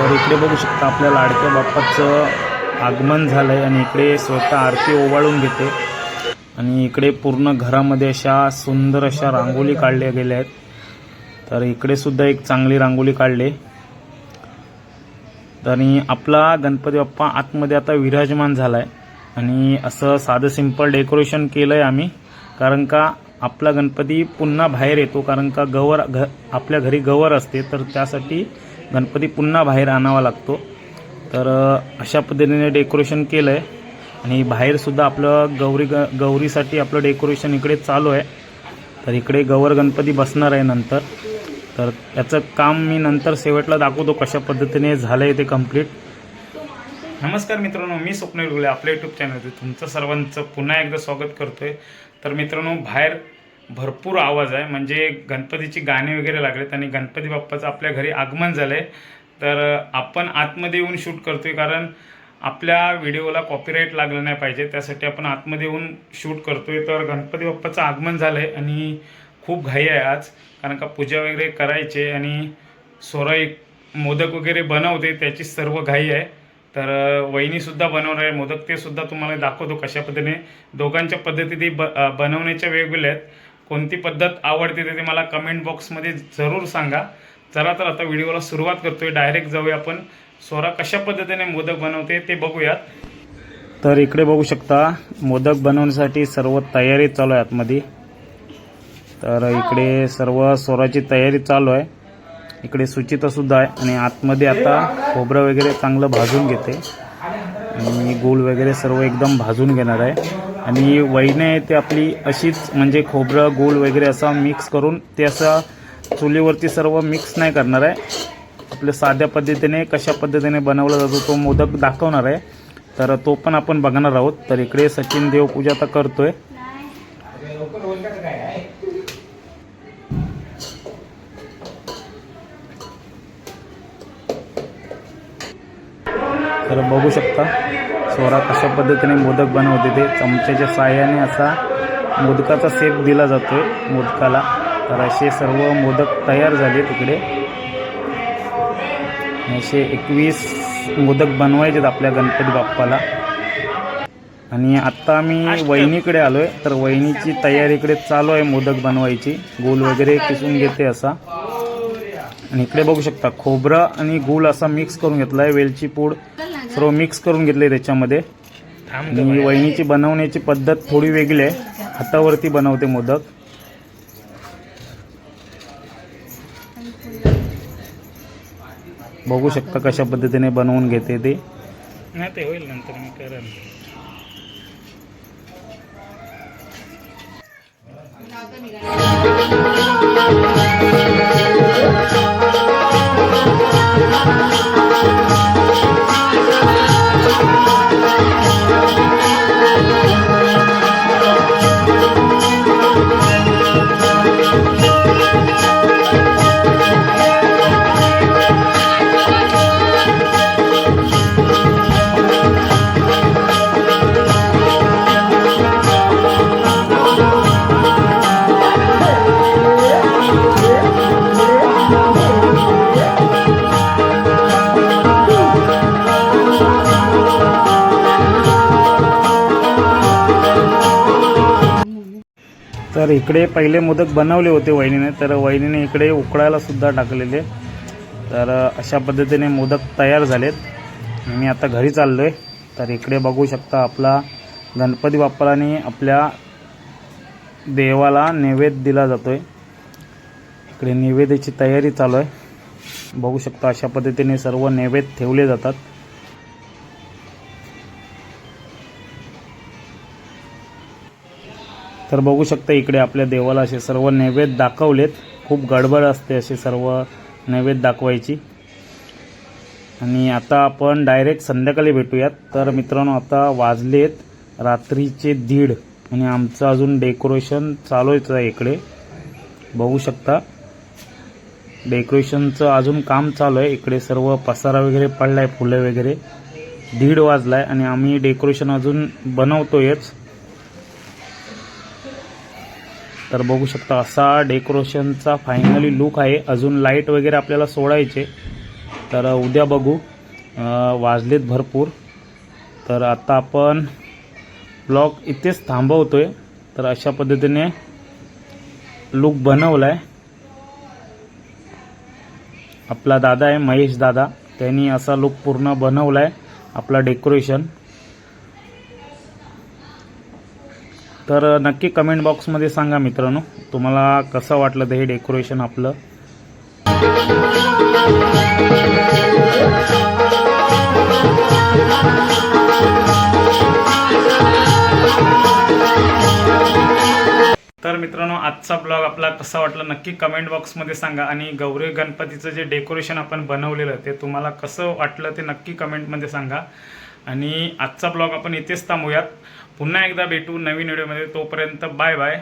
तर इकडे बघू शकता आपल्या लाडक्या बाप्पाचं आगमन झालं आहे आणि इकडे स्वतः आरती ओवाळून घेते. आणि इकडे पूर्ण घरामध्ये अशा सुंदर अशा रांगोळी काढल्या गेल्या आहेत. तर इकडे सुद्धा एक चांगली रांगोळी काढली. आणि आपला गणपती बाप्पा आतमध्ये आता विराजमान झाला आहे आणि असं साधं सिंपल डेकोरेशन केलं आहे आम्ही. कारण का आपला गणपती पुन्हा बाहेर येतो. कारण का गवर घ आपल्या घरी गवर असते. तर त्यासाठी गणपती पुन्हा बाहेर आणावा लागतो. तर अशा पद्धतीने डेकोरेशन केलं आहे आणि बाहेरसुद्धा आपलं गौरी ग गौरीसाठी आपलं डेकोरेशन इकडे चालू आहे. तर इकडे गवर गणपती बसणार आहे नंतर. तर याचं काम मी नंतर शेवटला दाखवतो कशा पद्धतीने झालं आहे ते कंप्लीट नमस्कार मित्रांनो मी स्वप्नील गुले आपल्या यूट्यूब चॅनलमध्ये तुमचं सर्वांचं पुन्हा एकदा स्वागत करतोय. तर मित्रांनो बाहेर भरपूर आवाज आहे. म्हणजे गणपतीची गाणी वगैरे लागलेत आणि गणपती बाप्पाचं आपल्या घरी आगमन झालं आहे तर आपण आतमध्ये येऊन शूट करतो आहे कारण आपल्या व्हिडिओला कॉपीराईट लागलं नाही पाहिजे. त्यासाठी आपण आतमध्ये येऊन शूट करतो आहे तर गणपती बाप्पाचं आगमन झालं आहे आणि खूप घाई आहे आज. कारण का पूजा वगैरे करायचे आणि सोरा एक मोदक वगैरे बनवते त्याची सर्व घाई आहे. तर वहिनीसुद्धा बनवणार आहे. मोदक ते सुद्धा तुम्हाला दाखवतो कशा पद्धतीने. दोघांच्या पद्धती ब बनवण्याच्या वेगवेगळ्या आहेत. कोणती पद्धत आवडते ते मला कमेंट बॉक्समध्ये जरूर सांगा. चला तर आता व्हिडिओला सुरुवात करतोय. डायरेक्ट जाऊया आपण. सोरा कशा पद्धतीने मोदक बनवते ते बघूयात. तर इकडे बघू शकता मोदक बनवण्यासाठी सर्व तयारी चालू आहे आतमध्ये. तर इकडे सर्व सोराची तयारी चालू आहे. इकडे सुचिता सुद्धा आहे आणि आतमध्ये आता खोबरं वगैरे चांगलं भाजून घेते. आणि गोल वगैरे सर्व एकदम भाजून घेणार आहे. आणि वैने आहे ते आपली अशीच म्हणजे खोबरं गोल वगैरे असा मिक्स करून ते असं चुलीवरती सर्व मिक्स नाही करणार आहे. आपल्या साध्या पद्धतीने कशा पद्धतीने बनवला जातो तो मोदक दाखवणार आहे. तर तो पण आपण बघणार आहोत. तर इकडे सचिन देव पूजा आता आहे तर बघू शकता. सोरा कशा पद्धतीने मोदक बनवते ते चमच्याच्या साह्याने असा मोदकाचा सेप दिला जातोय मोदकाला. तर असे सर्व मोदक तयार झाले तिकडे असे एकवीस मोदक बनवायचे आपल्या गणपती बाप्पाला. आणि आत्ता आम्ही वहिनीकडे आलो आहे तर वहिनीची तयारी इकडे चालू आहे मोदक बनवायची. गोल वगैरे किसून घेते असा. आणि इकडे बघू शकता खोबरं आणि गुळ असा मिक्स करून घेतला आहे वेलची पूड. सर्व मिक्स करून घेतलंय त्याच्यामध्ये. आणि वहिनीची बनवण्याची पद्धत थोडी वेगळी आहे. हातावरती बनवते मोदक. बघू शकता कशा पद्धतीने बनवून घेते ते. नाही ते होईल नंतर मी करेन तर इकडे पहिले मोदक बनवले होते वहिनीने तर वहिनीने इकडे उकळायला सुद्धा टाकलेले. तर अशा पद्धतीने मोदक तयार झालेत. मी आता घरी चाललो आहे तर इकडे बघू शकता आपला गणपती बाप्पाने आपल्या देवाला नैवेद्य दिला जातो आहे इकडे नैवेद्याची तयारी चालू आहे. बघू शकता अशा पद्धतीने सर्व नैवेद्य ठेवले जातात. तर बघू शकता इकडे आपल्या देवाला असे सर्व नैवेद्य दाखवलेत. खूप गडबड असते असे सर्व नैवेद्य दाखवायची. आणि आता आपण डायरेक्ट संध्याकाळी भेटूयात. तर मित्रांनो आता वाजलेत रात्रीचे दीड. आणि आमचं अजून डेकोरेशन चालूच आहे इकडे. बघू शकता. डेकोरेशनचं अजून काम चालू आहे इकडे सर्व पसारा वगैरे पडला आहे फुलं वगैरे. दीड वाजलाय आणि आम्ही डेकोरेशन अजून बनवतोयच. तर बघू शकता असा डेकोरेशनचा फायनली लुक आहे. अजून लाइट वगैरे आपल्याला सोडायचे. तर उद्या बघू. वाजलेत भरपूर. तर आता आपण ब्लॉग इथेच थांबवतो आहे तर अशा पद्धतीने लुक बनवला आहे आपला दादा आहे महेश दादा. त्यांनी असा लुक पूर्ण बनवला आहे आपला डेकोरेशन तर नक्की कमेंट बॉक्समध्ये सांगा मित्रांनो तुम्हाला कसं वाटलं ते हे डेकोरेशन आपलं? तर मित्रांनो आजचा ब्लॉग आपला कसा वाटला नक्की कमेंट बॉक्समध्ये सांगा आणि गौरी गणपतीचं जे डेकोरेशन आपण बनवलेलं ते तुम्हाला कसं वाटलं ते नक्की कमेंटमध्ये सांगा. आणि आजचा ब्लॉग आपण इथेच थांबूयात. पुन्हा एकदा भेटू नवीन व्हिडिओमध्ये. तोपर्यंत बाय बाय.